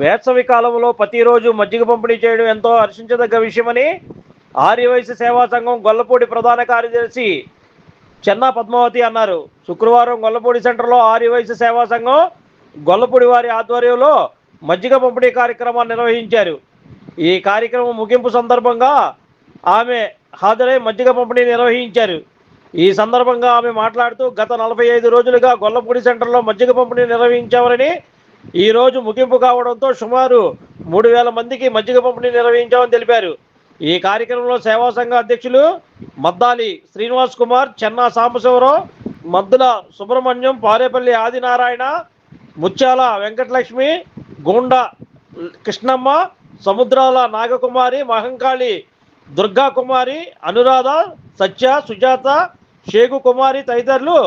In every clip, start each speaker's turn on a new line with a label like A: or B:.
A: వేసవి కాలంలో ప్రతిరోజు మజ్జిగ పంపిణీ చేయడం ఎంతో హర్షించదగ్గ విషయమని ఆర్యవైశ్య సేవా సంఘం గొల్లపూడి ప్రధాన కార్యదర్శి చెన్నా పద్మావతి అన్నారు. శుక్రవారం గొల్లపూడి సెంటర్లో ఆర్యవైశ్య సేవా సంఘం గొల్లపూడి వారి ఆధ్వర్యంలో మజ్జిగ పంపిణీ కార్యక్రమాన్ని నిర్వహించారు. ఈ కార్యక్రమం ముగింపు సందర్భంగా ఆమె హాజరై మజ్జిగ పంపిణీ నిర్వహించారు. ఈ సందర్భంగా ఆమె మాట్లాడుతూ గత నలభై ఐదు రోజులుగా గొల్లపూడి సెంటర్లో మజ్జిగ పంపిణీ నిర్వహించామని ఈ రోజు ముగింపు కావడంతో సుమారు మూడు వేల మందికి మజ్జిగ పంపిణీ నిర్వహించామని తెలిపారు. ఈ కార్యక్రమంలో సేవా సంఘ అధ్యక్షులు మద్దాలి శ్రీనివాస్ కుమార్ చెన్నా సాంబశివరావు మద్దుల సుబ్రహ్మణ్యం పారేపల్లి ఆదినారాయణ ముత్యాల వెంకటలక్ష్మి గోండ కృష్ణమ్మ సముద్రాల నాగకుమారి మహంకాళి దుర్గా కుమారి అనురాధ సత్య సుజాత షేగు కుమారి తదితరులు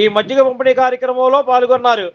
A: ఈ మజ్జిగ పంపిణీ కార్యక్రమంలో పాల్గొన్నారు.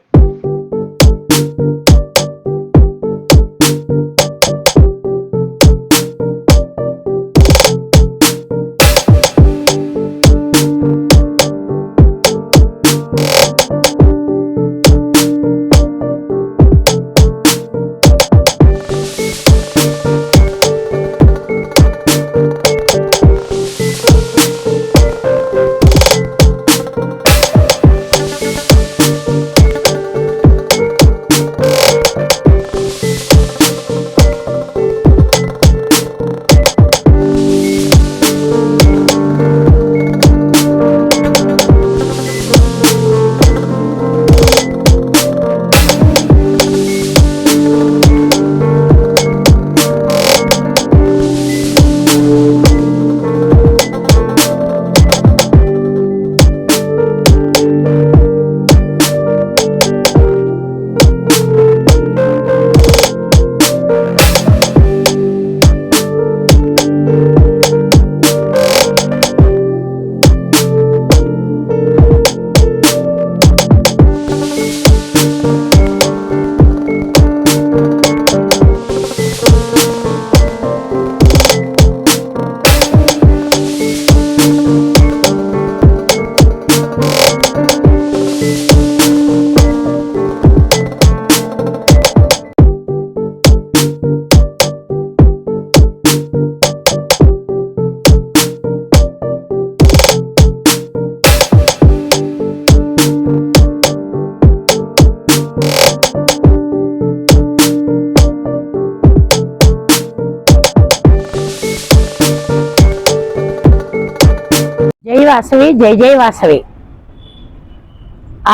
B: వాసవి జై జై వాసవి.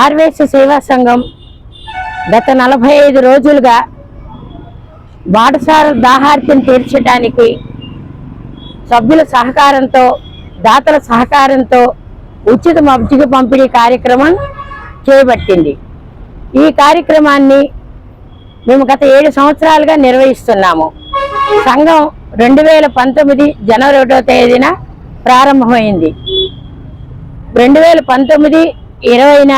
B: ఆర్వేశ సేవా సంఘం గత నలభై ఐదు రోజులుగా బాటసార దాహార్తిని తీర్చడానికి సభ్యుల సహకారంతో దాతల సహకారంతో ఉచిత మజ్జిగ పంపిణీ కార్యక్రమం చేపట్టింది. ఈ కార్యక్రమాన్ని మేము గత ఏడు సంవత్సరాలుగా నిర్వహిస్తున్నాము. సంఘం రెండు వేల పంతొమ్మిది జనవరి ఒకటో తేదీన ప్రారంభమైంది. రెండు వేల పంతొమ్మిది ఇరవైన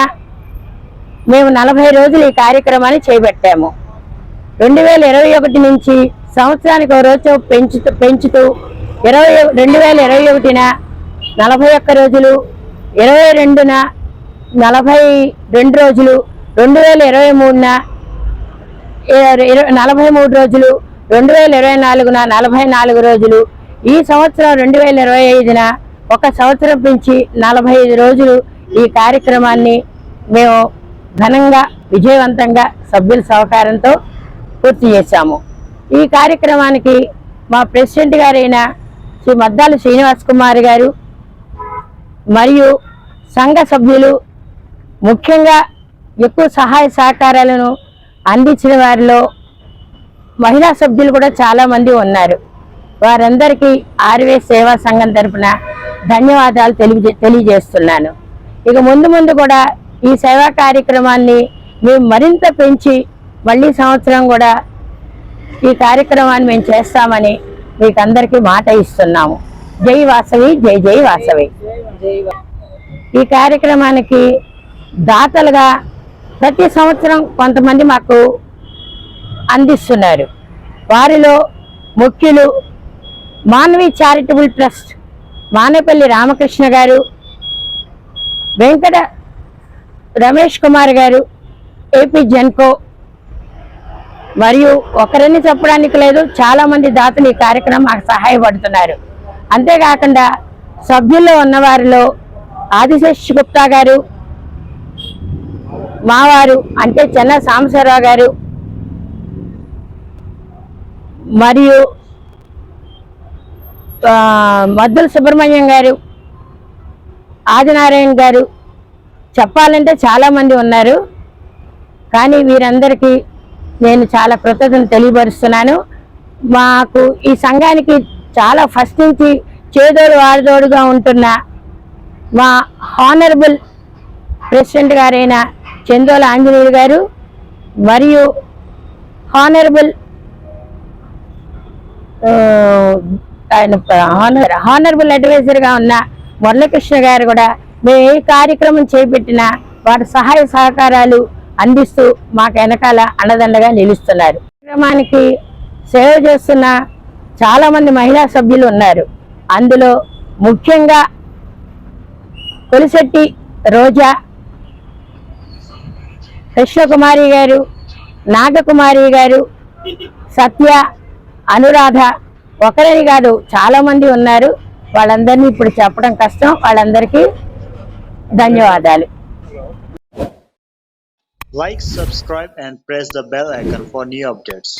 B: మేము నలభై రోజులు ఈ కార్యక్రమాన్ని చేపట్టాము. రెండు వేల ఇరవై ఒకటి నుంచి సంవత్సరానికి ఒక రోజు పెంచుతూ పెంచుతూ ఇరవై రెండు వేల ఇరవై ఒకటిన నలభై ఒక్క రోజులు ఇరవై రెండున నలభై రెండు రోజులు రెండు వేల ఇరవై మూడున నలభై మూడు రోజులు రెండు వేల ఇరవై నాలుగున నలభై నాలుగు రోజులు ఈ సంవత్సరం రెండు వేల ఇరవై ఐదున ఒక సంవత్సరం నుంచి నలభై ఐదు రోజులు ఈ కార్యక్రమాన్ని మేము ఘనంగా విజయవంతంగా సభ్యుల సహకారంతో పూర్తి చేశాము. ఈ కార్యక్రమానికి మా ప్రెసిడెంట్ గారైన శ్రీ మద్దాల శ్రీనివాస్ కుమార్ గారు మరియు సంఘ సభ్యులు ముఖ్యంగా ఎక్కువ సహాయ సహకారాలను అందించిన వారిలో మహిళా సభ్యులు కూడా చాలామంది ఉన్నారు. వారందరికీ ఆర్వే సేవా సంఘం తరపున ధన్యవాదాలు తెలియజే తెలియజేస్తున్నాను. ఇక ముందు ముందు కూడా ఈ సేవా కార్యక్రమాన్ని మేము మరింత పెంచి మళ్ళీ సంవత్సరం కూడా ఈ కార్యక్రమాన్ని మేము చేస్తామని మీకు అందరికీ మాట ఇస్తున్నాము. జై వాసవి జై జై వాసవి. ఈ కార్యక్రమానికి దాతలుగా ప్రతి సంవత్సరం కొంతమంది మాకు అందిస్తున్నారు. వారిలో ముఖ్యులు మానవి చారిటబుల్ ట్రస్ట్ మానేపల్లి రామకృష్ణ గారు వెంకట రమేష్ కుమార్ గారు ఏపీ జెన్కో మరియు ఒకరిని చెప్పడానికి లేదు చాలామంది దాతలు ఈ కార్యక్రమం సహాయపడుతున్నారు. అంతేకాకుండా సభ్యుల్లో ఉన్నవారిలో ఆదిశేష్ గుప్తా గారు మావారు అంటే చెన్న సాంబశివరావు గారు మరియు మద్దుల సుబ్రహ్మణ్యం గారు ఆదినారాయణ గారు చెప్పాలంటే చాలామంది ఉన్నారు. కానీ వీరందరికీ నేను చాలా కృతజ్ఞతలు తెలియపరుస్తున్నాను. మాకు ఈ సంఘానికి చాలా ఫస్ట్ నుంచి చేదోడు వాడదోడుగా ఉంటున్న మా హానరబుల్ ప్రెసిడెంట్ గారైన చందోల ఆంజనేయులు గారు మరియు హానరబుల్ ఆయన హానర్ అడ్వైజర్ అడ్వైజర్గా ఉన్న మురళకృష్ణ గారు కూడా మేము ఏ కార్యక్రమం చేపట్టినా వారి సహాయ సహకారాలు అందిస్తూ మాకు వెనకాల అండదండగా నిలుస్తున్నారు. కార్యక్రమానికి సేవ చేస్తున్న చాలా మంది మహిళా సభ్యులు ఉన్నారు. అందులో ముఖ్యంగా కొలిశెట్టి రోజా కృష్ణకుమారి గారు నాగకుమారి గారు సత్య అనురాధ ఒకరని కాదు చాలా మంది ఉన్నారు. వాళ్ళందరినీ ఇప్పుడు చెప్పడం కష్టం. వాళ్ళందరికీ ధన్యవాదాలు.
C: Like subscribe and press the bell icon for new updates